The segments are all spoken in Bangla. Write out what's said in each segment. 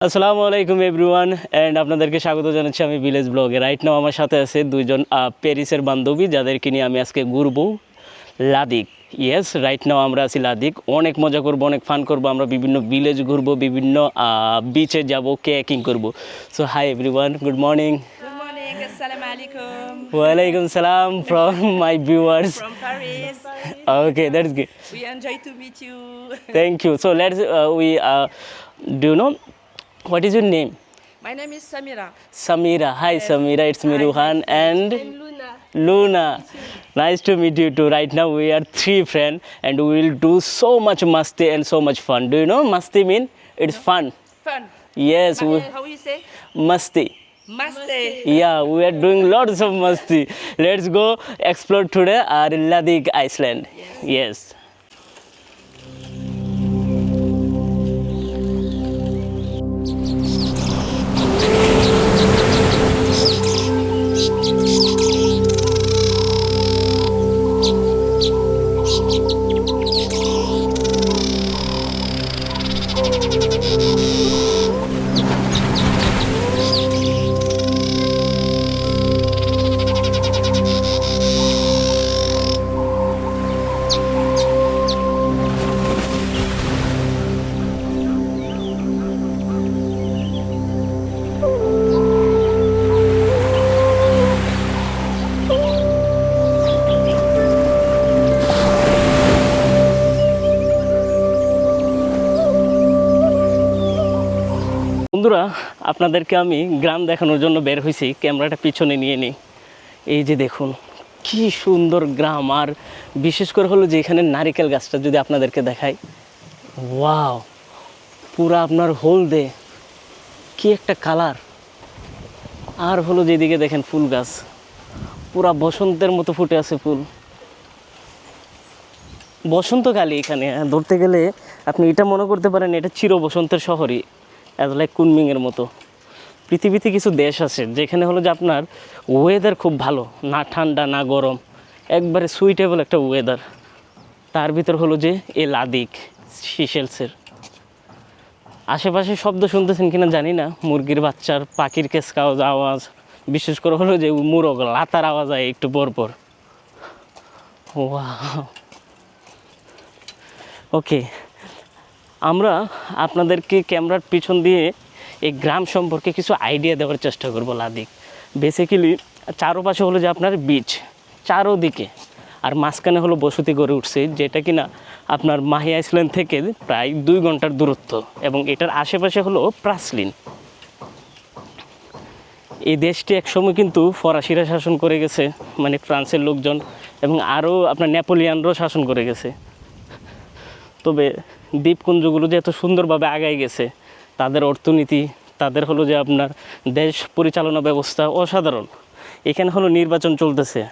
আসসালামু আলাইকুম এভরিওয়ান অ্যান্ড আপনাদেরকে স্বাগত জানাচ্ছি আমি ভিলেজ ব্লগে রাইট নাও আমার সাথে আছে দুইজন প্যারিসের বান্ধবী যাদেরকে নিয়ে আমি আজকে ঘুরবো লাদিক। ইয়েস রাইট নাও আমরা আছি লাদিক। অনেক মজা করব অনেক ফান করব আমরা বিভিন্ন ভিলেজ ঘুরবো বিভিন্ন বিচে যাব কেকিং করব। So hi everyone good morning Good. ওয়ালাইকুম সালাম from my viewers. Okay that's good We enjoy to meet you. Thank you so let's we do no What is your name? My name is Samira. Samira. Hi, yes. Samira. It's Miruhan and, Luna. Luna. Nice to meet you too. Right now we are three friends and we will do so much masti and so much fun. Do you know masti mean? It's no. fun. Fun. Yes. Ma we, eh, how you say? Masti. Masti. Yeah, we are doing lots of masti. Let's go explore today our Ladik Iceland. Yes. yes. বন্ধুরা আপনাদেরকে আমি গ্রাম দেখানোর জন্য বের হয়েছি ক্যামেরাটা পিছনে নিয়ে নিই। এই যে দেখুন কি সুন্দর গ্রাম। আর বিশেষ করে হলো যে এখানে নারিকেল গাছটা যদি আপনাদেরকে দেখাই ওয়াও পুরা আপনার হলদে কি একটা কালার। আর হলো যেদিকে দেখেন ফুল গাছ পুরা বসন্তের মতো ফুটে আছে ফুল। বসন্তকালে এখানে হ্যাঁ, ধরতে গেলে আপনি এটা মনে করতে পারেন এটা চির বসন্তের শহরই। অ্যাজ লাইক কুনমিংয়ের মতো। পৃথিবীতে কিছু দেশ আছে যেখানে হলো যে আপনার ওয়েদার খুব ভালো, না ঠান্ডা, না গরম, একবারে সুইটেবল একটা ওয়েদার তার ভিতর হলো যে এ লাদিক সিশেলসের আশেপাশে শব্দ শুনতেছেন কিনা জানি না, মুরগির বাচ্চার, পাখির কেসকাও আওয়াজ, বিশেষ করে হলো যে মুরগ, লাতার আওয়াজ হয় একটু পর পর। ওকে আমরা আপনাদেরকে ক্যামেরার পিছন দিয়ে এই গ্রাম সম্পর্কে কিছু আইডিয়া দেওয়ার চেষ্টা করব লাদিক। বেসিক্যালি চারোপাশে হলো যে আপনার বিচ চারোদিকে, আর মাঝখানে হলো বসতি গড়ে উঠছে, যেটা কিনা আপনার মাহি আইসল্যান্ড থেকে প্রায় দুই ঘণ্টার দূরত্ব, এবং এটার আশেপাশে হলো প্রাসলিন এই দেশটি একসময় কিন্তু ফরাসিরা শাসন করে গেছে মানে ফ্রান্সের লোকজন, এবং আরও আপনার নেপোলিয়ানরাও শাসন করে গেছে। তবে দ্বীপপুঞ্জগুলো যে এত সুন্দরভাবে আগায় গেছে, তাদের অর্থনীতি, তাদের হলো যে আপনার দেশ পরিচালনা ব্যবস্থা অসাধারণ। এখানে হলো নির্বাচন চলতেছে।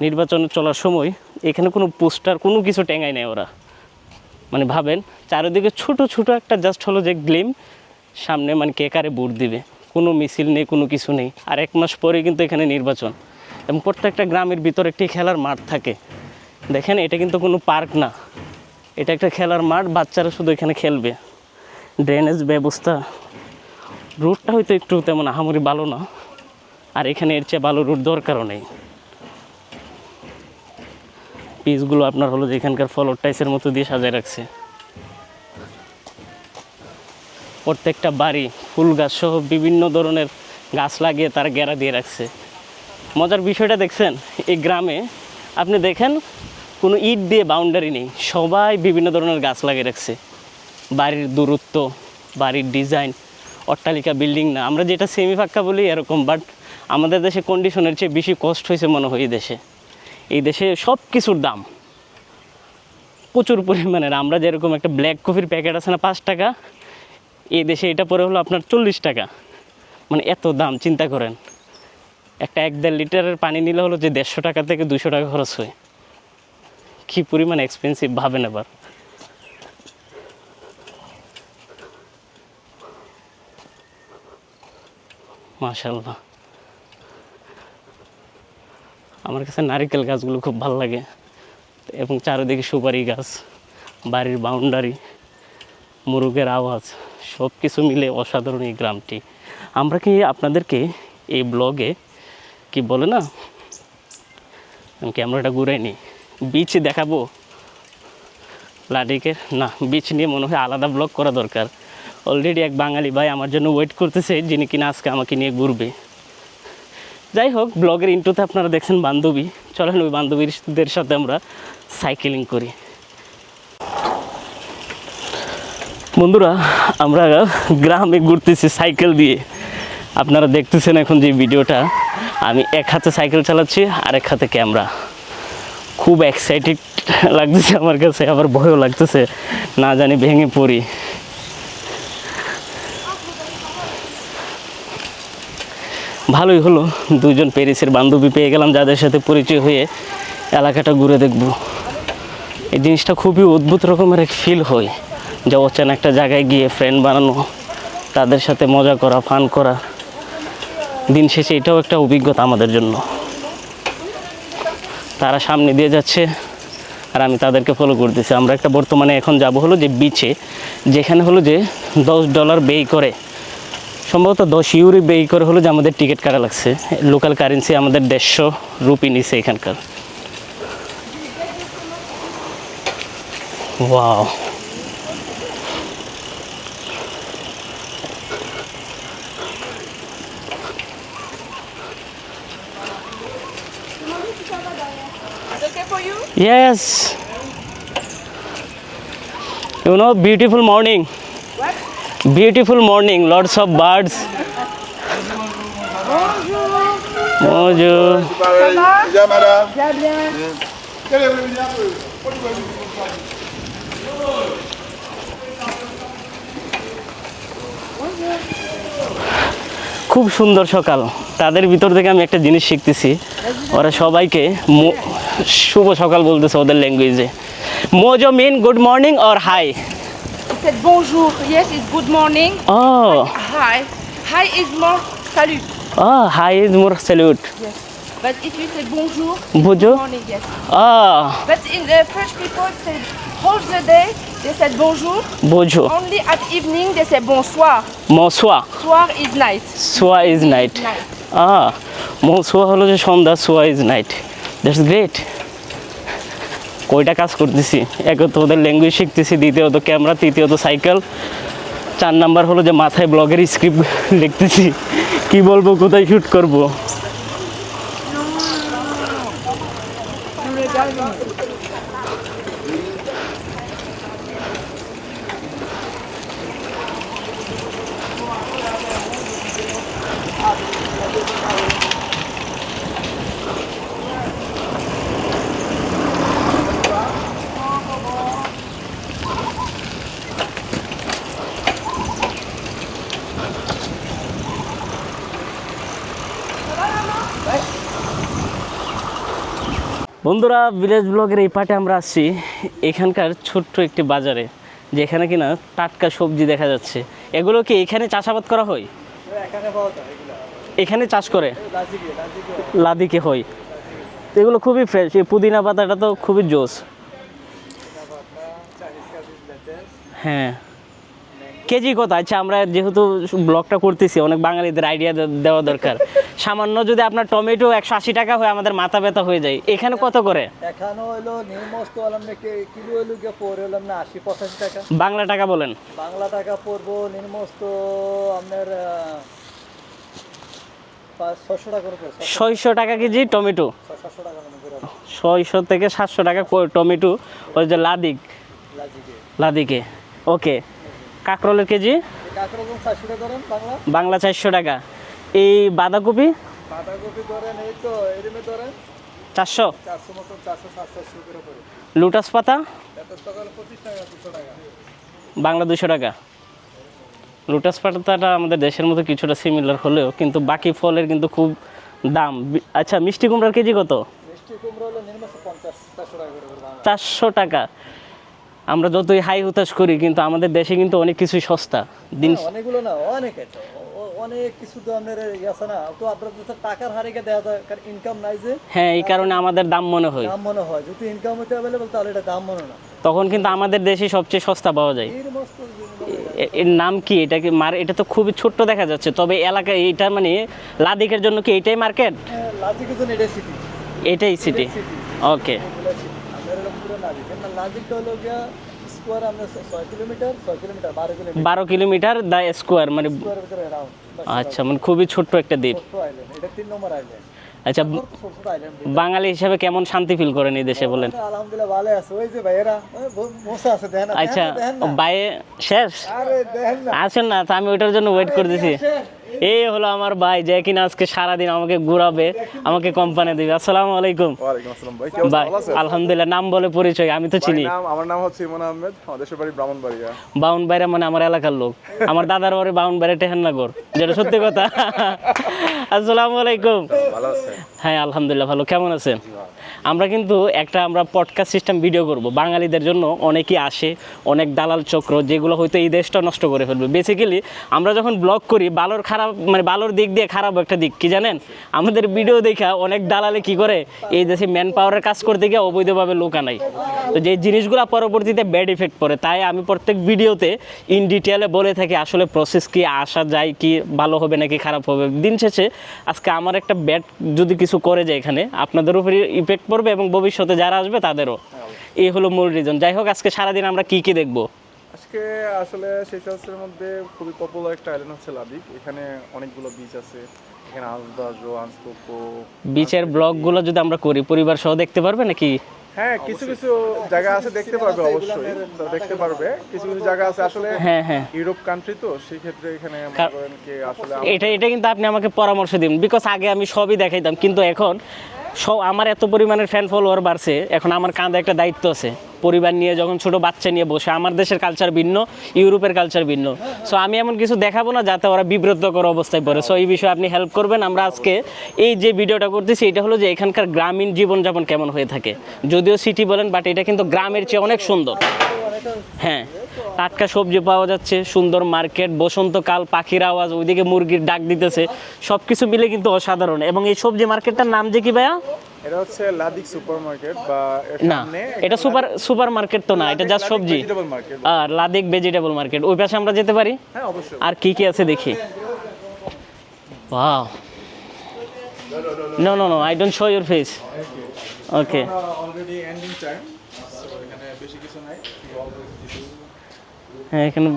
নির্বাচন চলার সময় এখানে কোনো পোস্টার, কোনো কিছু টেঙায় নেই ওরা। মানে ভাবেন, চারিদিকে ছোট ছোট একটা জাস্ট হলো যে গ্লিম, সামনে মানে কে কারে ভোট দিবে। কোনো মিছিল নেই, কোনো কিছু নেই। আর এক মাস পরে কিন্তু এখানে নির্বাচন। এবং প্রত্যেকটা গ্রামের ভিতর একটি খেলার মাঠ থাকে। দেখেন, এটা কিন্তু কোনো পার্ক না। এটা একটা খেলার মাঠ, বাচ্চারা শুধু এখানে খেলবে। ড্রেনেজ ব্যবস্থা। রুটটা হয়তো একটু তেমন আহামরি ভালো না, আর এখানে এর চেয়ে ভালো রুট দরকারও নেই। পিসগুলো আপনার হলো যে এখানকার ফলর টাইসের মতো দিয়ে সাজায় রাখছে। প্রত্যেকটা বাড়ি, ফুল গাছ সহ বিভিন্ন ধরনের গাছ লাগিয়ে তারা গেরা দিয়ে রাখছে। মজার বিষয়টা দেখছেন, এই গ্রামে আপনি দেখেন কোনো ইট দিয়ে বাউন্ডারি নেই। সবাই বিভিন্ন ধরনের গাছ লাগিয়ে রাখছে। বাড়ির দূরত্ব, বাড়ির ডিজাইন অট্টালিকা বিল্ডিং না। আমরা যেটা সেমি ফাক্কা বলি এরকম বাট আমাদের দেশে কন্ডিশনের চেয়ে বেশি কষ্ট হয়েছে মনে হয় এই দেশে। এই দেশে সব কিছুর দাম। প্রচুর পরিমাণের। আমরা যেরকম একটা ব্ল্যাক কফির প্যাকেট আছে না, পাঁচ টাকা, এই দেশে এটা পরে হলো আপনার চল্লিশ টাকা। মানে এত দাম, চিন্তা করেন। একটা এক দেড় লিটারের পানি নিলে হলো যে দেড়শো টাকা থেকে দুশো টাকা খরচ হয়। কী পরিমাণ এক্সপেন্সিভ ভাবেন এবার মাশাল্লাহ আমার কাছে নারিকেল গাছগুলো খুব ভালো লাগে। এবং চারিদিকে সুপারি গাছ, বাড়ির বাউন্ডারি মুরগের আওয়াজ সব কিছু মিলে অসাধারণ এই গ্রামটি। আমরা কি আপনাদেরকে এই ব্লগে কি বলে না, আমি ক্যামেরাটা ঘুরাই নি। বিচ দেখাবো? লাডিকের না বিচ নিয়ে মনে হয় আলাদা ব্লগ করা দরকার। অলরেডি এক বাঙালি ভাই আমার জন্য ওয়েট করতেছে, যিনি কিনা আজকে আমাকে নিয়ে ঘুরবে। যাই হোক ব্লগের ইন্টুতে আপনারা দেখছেন বান্ধবী। চলেন ওই বান্ধবীদের সাথে আমরা সাইকেলিং করি। বন্ধুরা, আমরা গ্রামে ঘুরতেছি সাইকেল দিয়ে। আপনারা দেখতেছেন এখন যে ভিডিওটা আমি এক হাতে সাইকেল চালাচ্ছি আর এক হাতে ক্যামেরা খুব এক্সাইটেড লাগতেছে আমার কাছে, আবার ভয়ও লাগতেছে। না জানি ভেঙে পড়ি। ভালোই হলো, দুজন প্যারিসের বান্ধবী পেয়ে গেলাম, যাদের সাথে পরিচয় হয়ে এলাকাটা ঘুরে দেখব। এই জিনিসটা খুবই অদ্ভুত রকমের এক ফিল হয়, যে অচেনা একটা জায়গায় গিয়ে ফ্রেন্ড বানানো, তাদের সাথে মজা করা ফান করা। দিন শেষে এটাও একটা অভিজ্ঞতা আমাদের জন্য। তারা সামনে দিয়ে যাচ্ছে আর আমি তাদেরকে ফলো করতেছি। আমরা একটা বর্তমানে এখন যাব হলো যে বিচে যেখানে হলো যে দশ ডলার ব্যয় করে। সম্ভবত দশ ইউরি ব্যয় করে হলো যে আমাদের টিকিট কাটা লাগছে। লোকাল কারেন্সি আমাদের দেড়শো রুপি নিছে এখানকার। Wow Yes. You know, beautiful morning. What? Beautiful morning. Lots of birds. Bonjour. Pareil. খুব সুন্দর সকাল তাদের ভিতর থেকে আমি একটা জিনিস শিখতেছি ওরা সবাইকে শুভ সকাল বলতেছে ওদের ল্যাঙ্গুয়েজে mojo mean good morning or hi said bonjour. Yes, it's good morning. Oh Hi. Hi is more salut. Oh hi is more salute Yes. But if you say bonjour, বুঝো good morning, yes. Oh But in the French people said whole the day they said bonjour. বুঝো Only at evening they say bonsoir. মসোয়া Soir is night. Soya is night Night. আহ মৌসুয়া হলো যে সন্ধ্যা সোয়া ইজ নাইট দ্যাটস গ্রেট কয়টা কাজ করতেছি? এক তো ওদের ল্যাঙ্গুয়েজ শিখতেছি দ্বিতীয়ত ক্যামেরা তৃতীয়ত সাইকেল চার নাম্বার হলো যে মাথায় ব্লগের স্ক্রিপ্ট লিখতেছি। কি বলব কোথায় শ্যুট করব? বন্ধুরা ভিলেজ ব্লগের এই পার্টে আমরা আসছি এখানকার ছোট্ট একটি বাজারে যেখানে কিনা টাটকা সবজি দেখা যাচ্ছে। এগুলো কি এখানে চাষাবাদ করা হয়? এখানে চাষ করে? লাদিকে হয়। এগুলো খুবই ফ্রেশ এই পুদিনা পাতাটা তো খুবই জোস। হ্যাঁ। কেজি কত? আচ্ছা আমরা যেহেতু ব্লগটা করতেছি অনেক বাঙালিদের আইডিয়া দেওয়া দরকার। সামান্য যদি আপনার টমেটো একশো আশি টাকা হয় আমাদের মাথা ব্যথা হয়ে যায়। এখানে কত করে? এখানে হইল নির্মস্ত হলাম কিলো হইল গিয়ে পড়ে হলাম না আশি পঁচাশি টাকা। বাংলা টাকা বলেন। বাংলা টাকা পড়ব নির্মস্ত আপনার ছয়শো টাকা কেজি টমেটো। টাকা ছয়শো থেকে সাতশো টাকা টমেটো ওই যে লাদিক। লাদিকে। ওকে। কাঁকরোলের কেজি? বাংলা চারশো টাকা। এই বাঁধাকপি? বাঁধাকপি ধরেন এই তো এরমে ধরেন। চারশো? চারশো মতন চারশো সাতশো করে পড়ে। লুটাস পাতা? এত টাকা হলো পঁচিশ টাকা দুশো টাকা। বাংলা দুশো টাকা। লোটাস পাতাটা আমাদের দেশের মতো কিছুটা সিমিলার হলেও কিন্তু বাকি ফলের কিন্তু খুব দাম। আচ্ছা মিষ্টি কুমড়ার কেজি কত? চারশো টাকা আমরা যতই হাই হুতাশ করি কিন্তু আমাদের দেশে কিন্তু অনেক কিছুই সস্তা। দিন অনেকগুলো না অনেক অনেক কিছু তো আপনার আছে না। তো আপনার টাকার হারিকে দেওয়া যায় কারণ ইনকাম নাই যে। হ্যাঁ এই কারণে আমাদের দাম মনে হয়। দাম মনে হয়। যদি ইনকাম হতে অ্যাভেলেবল তাহলে এটা দাম মনে না। তখন কিন্তু আমাদের দেশে সবচেয়ে সস্তা পাওয়া যায়। এর নাম কি এটা। কি? মার এটা তো খুবই ছোট্ট দেখা যাচ্ছে। তবে এলাকায় এটা মানে লাদিকের জন্য কি এটাই মার্কেট? লাজিকের জন্য এটাই সিটি এটাই সিটি ওকে স্কোয়ার আমরা ছয় কিলোমিটার ছয় কিলোমিটার বারো কিলোমিটার বারো কিলোমিটার দা স্কোয়ার মানে আচ্ছা মানে খুবই ছোট্ট একটা দ্বীপ। আচ্ছা বাঙালি হিসাবে কেমন শান্তি ফিল করেন এই দেশে বলেন? আলহামদুলিল্লাহ ভালো আছে। ওই যে ভাইয়েরা ওই আছে দেখেন আচ্ছা। বাইরে শেষ? আরে দেখেন না। আসেন না আমি ওইটার জন্য ওয়েট করতেছি। এই হলো আমার ভাই যে কিনা আজকে সারাদিন আমাকে ঘুরাবে আমাকে কোম্পানি দিবে। আসসালামু আলাইকুম। ভাই আলহামদুলিল্লাহ নাম বলে পরিচয় আমি তো চিনি। আমার নাম হচ্ছে ইমন আহমেদ আমার দেশের বাড়ি ব্রাহ্মণবাড়িয়া। বাউন বাইরা মানে আমার এলাকার লোক। আমার দাদার বাড়ি বাউন বাইরে টেহান্নাগর যেটা সত্যি কথা। আসসালামু আলাইকুম। ভালো আছেন? হ্যাঁ আলহামদুলিল্লাহ ভালো। কেমন আছেন? আমরা কিন্তু একটা আমরা পডকাস্ট সিস্টেম ভিডিও করব। বাঙালিদের জন্য অনেকেই আসে, অনেক দালাল চক্র, যেগুলো হয়তো এই দেশটা নষ্ট করে ফেলবে। বেসিক্যালি আমরা যখন ব্লগ করি ভালোর খারাপ মানে ভালোর দিক দিয়ে খারাপ একটা দিক, কি জানেন? আমাদের ভিডিও দেখা অনেক দালালে কি করে? এই দেশে ম্যান পাওয়ারের কাজ করতে গিয়ে অবৈধভাবে লোক আনাই তো যে জিনিসগুলো পরবর্তীতে ব্যাড ইফেক্ট পড়ে, তাই আমি প্রত্যেক ভিডিওতে ইন ডিটেলে বলে থাকি, আসলে প্রসেস কি, আসা যায় কি, ভালো হবে নাকি খারাপ হবে। দিন শেষে আজকে আমার একটা ব্যাড যদি কিছু করে যায় এখানে, আপনাদের উপরে ইফেক্ট পড়বে এবং ভবিষ্যতে যারা আসবে তাদেরও। এই হলো মূল রিজন যাই হোক আজকে সারাদিন আমরা কি কি দেখব? আজকে আসলে সেশালসের মধ্যে খুবই পপুলার একটা আইল্যান্ড হচ্ছে লাদিক এখানে অনেকগুলো বিচ আছে। এখানে আলদা জোয়ান্স কোকো। বিচের ব্লগগুলো যদি আমরা করি পরিবার সহ দেখতে পারবে নাকি? হ্যাঁ কিছু কিছু জায়গা আছে দেখতে পারবে অবশ্যই। দেখতে পারবে। কিছু কিছু জায়গা আছে আসলে হ্যাঁ হ্যাঁ। ইউরোপ কান্ট্রি তো সেই ক্ষেত্রে এখানে করেন কি আসলে এটা এটা কিন্তু আপনি আমাকে পরামর্শ দিন। বিকজ আগে আমি সবই দেখাইতাম। কিন্তু এখন সব আমার এত পরিমাণের ফ্যান ফলোয়ার বাড়ছে, এখন আমার কাঁধে একটা দায়িত্ব আছে। পরিবার নিয়ে যখন ছোট বাচ্চা নিয়ে বসে, আমার দেশের কালচার ভিন্ন, ইউরোপের কালচার ভিন্ন। সো আমি এমন কিছু দেখাবো না যাতে ওরা বিব্রতকর অবস্থায় পড়ে। সো এই বিষয়ে আপনি হেল্প করবেন। আমরা আজকে এই যে ভিডিওটা করতেছি, এটা হলো যে এখানকার গ্রামীণ জীবনযাপন কেমন হয়ে থাকে। যদিও সিটি বলেন বাট এটা কিন্তু গ্রামের চেয়ে অনেক সুন্দর। হ্যাঁ। টাটকা সবজি পাওয়া যাচ্ছে সুন্দর মার্কেট বসন্তকাল পাখির আওয়াজ ওইদিকে মুরগির ডাক দিতেছে। সব কিছু মিলে কিন্তু অসাধারণ। এবং এই সবজি মার্কেটটার নাম যে কি ভাইয়া? এটা হচ্ছে লাদিক সুপার মার্কেট বা না এটা সুপার তো না এটা জাস্ট সবজি। আর লাদিক ভেজিটেবল মার্কেট ওই পাশে আমরা যেতে পারি? হ্যাঁ অবশ্যই। আর কি কি আছে দেখি? Wow no no no I don't show your face okay already ending time এখানে বেশি কিছু নাই। হ্যাঁ এখানে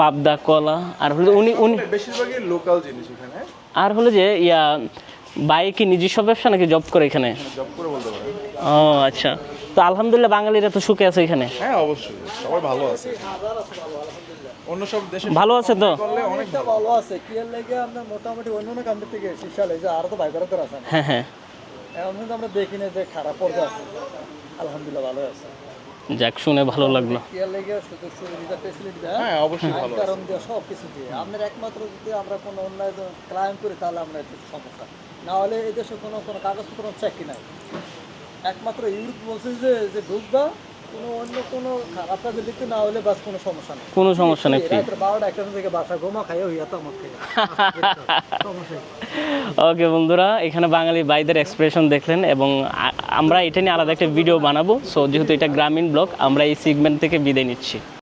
পাবদা কলা আর হলো উনি উনি বেশিরভাগই লোকাল জিনিস এখানে। আর হলো যে ইয়া বাই কি নিজস্ব ব্যবসা নাকি জব করে এখানে? জব করে বলতে পারেন। ও আচ্ছা। তো আলহামদুলিল্লাহ বাঙালিরা তো সুখে আছে এখানে। হ্যাঁ অবশ্যই। সবাই ভালো আছে। অন্য সব দেশে ভালো আছে তো? করলে অনেক ভালো। আছে কি এর লাগে আমরা মোটামুটি অন্য অন্য কান্ট্রি থেকে শিশালে যে আরও তো ভাই বেড়াতে আছে। হ্যাঁ হ্যাঁ। এখন আমরা দেখি না যে খারাপ পর্যায়ে আছে। আলহামদুলিল্লাহ ভালো আছে। যাক শুনে ভালো লাগল। হ্যাঁ অবশ্যই ভালো কারণ সব কিছু দিয়ে। আমাদের একমাত্র যদি আমরা কোনো অন্যায় ক্লাইম করি তাহলে আমরা একটু সমস্যা। না হলে এই দেশে কোনো কোনো কাগজপত্র চেকই নাই। একমাত্র ইউরোপ বলছে যে যে ঢুকবা কোনো অন্য কোনো না হলে বাস কোনো সমস্যা নেই। কোনো সমস্যা নেই ফ্রি থেকে বাসা ঘুমা খাই হইয়া তো আমার থেকে। ওকে বন্ধুরা এখানে বাঙালি ভাইদের এক্সপ্রেশন দেখলেন এবং আমরা এটা নিয়ে আলাদা একটা ভিডিও বানাবো। সো যেহেতু এটা গ্রামীণ ব্লক আমরা এই সিগমেন্ট থেকে বিদায় নিচ্ছি।